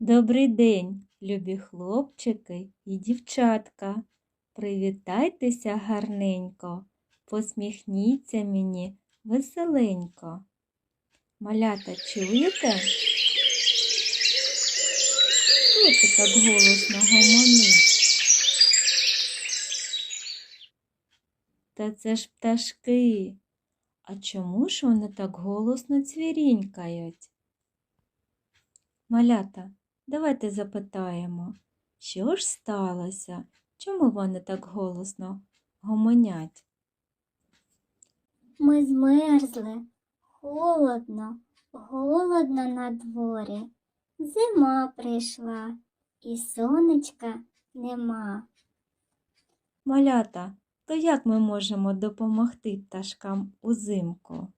Добрий день, любі хлопчики і дівчатка. Привітайтеся гарненько, посміхніться мені веселенько. Малята, чуєте? Хто так голосно гомонить? Та це ж пташки. А чому ж вони так голосно цвірінькають? Малята, давайте запитаємо, що ж сталося? Чому вони так голосно гомонять? Ми змерзли, холодно, голодно на дворі. Зима прийшла, і сонечка нема. Малята, то як ми можемо допомогти пташкам узимку?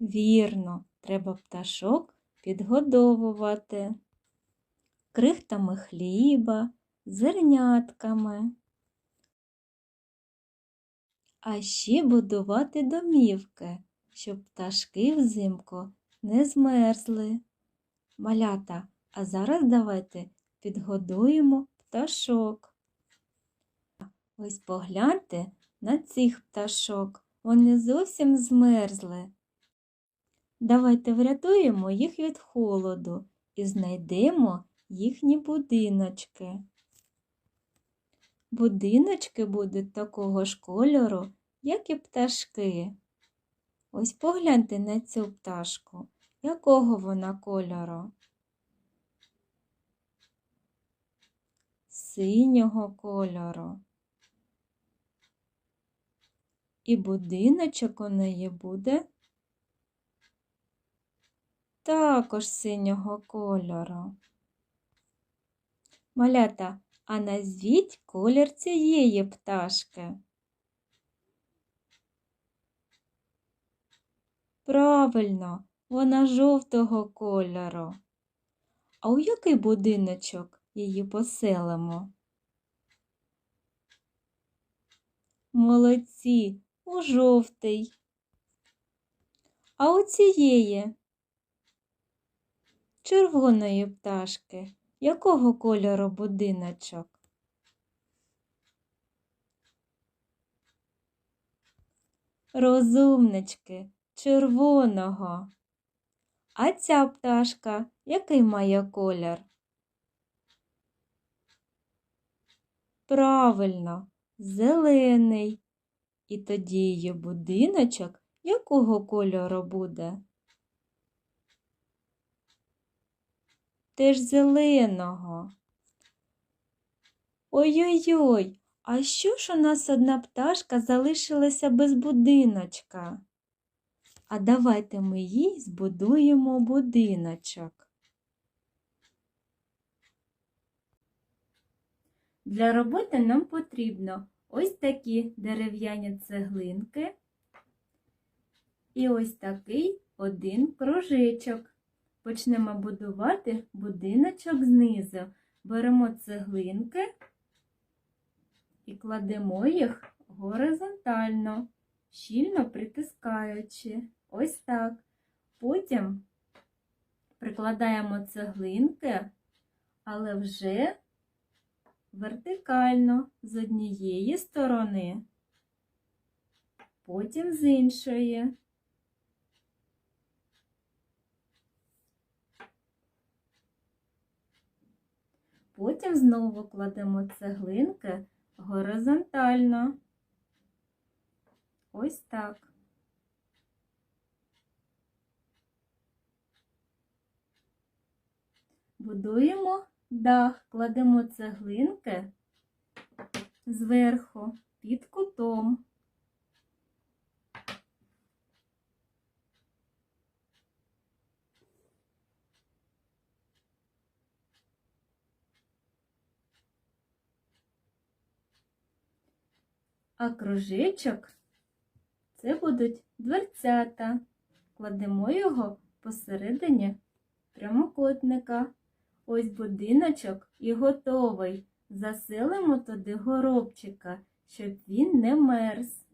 Вірно, треба пташок підгодовувати крихтами хліба, зернятками. А ще будувати домівки, щоб пташки взимку не змерзли. Малята, а зараз давайте підгодуємо пташок. Ось погляньте на цих пташок. Вони зовсім змерзли. Давайте врятуємо їх від холоду і знайдемо їхні будиночки. Будиночки будуть такого ж кольору, як і пташки. Ось погляньте на цю пташку. Якого вона кольору? Синього кольору. І будиночок у неї буде також синього кольору. Малята, а назвіть колір цієї пташки. Правильно, вона жовтого кольору. А у який будиночок її поселимо? Молодці, у жовтий. А у цієї червоної пташки якого кольору будиночок? Розумнички, червоного. А ця пташка який має колір? Правильно, зелений. І тоді її будиночок якого кольору буде? Теж зеленого. Ой-ой-ой, а що ж у нас одна пташка залишилася без будиночка? А давайте ми їй збудуємо будиночок. Для роботи нам потрібно ось такі дерев'яні цеглинки і ось такий один кружечок. Почнемо будувати будиночок знизу. Беремо цеглинки і кладемо їх горизонтально, щільно притискаючи. Ось так. Потім прикладаємо цеглинки, але вже вертикально з однієї сторони, потім з іншої. Потім знову кладемо цеглинки горизонтально. Ось так. Будуємо дах, кладемо цеглинки зверху під кутом. А кружечок це будуть дверцята. Кладемо його посередині прямокутника. Ось будиночок і готовий. Заселимо туди горобчика, щоб він не мерз.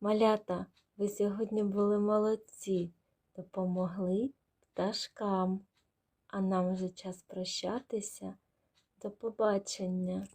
Малята, Ви сьогодні були молодці, допомогли пташкам. А нам вже час прощатися. До побачення.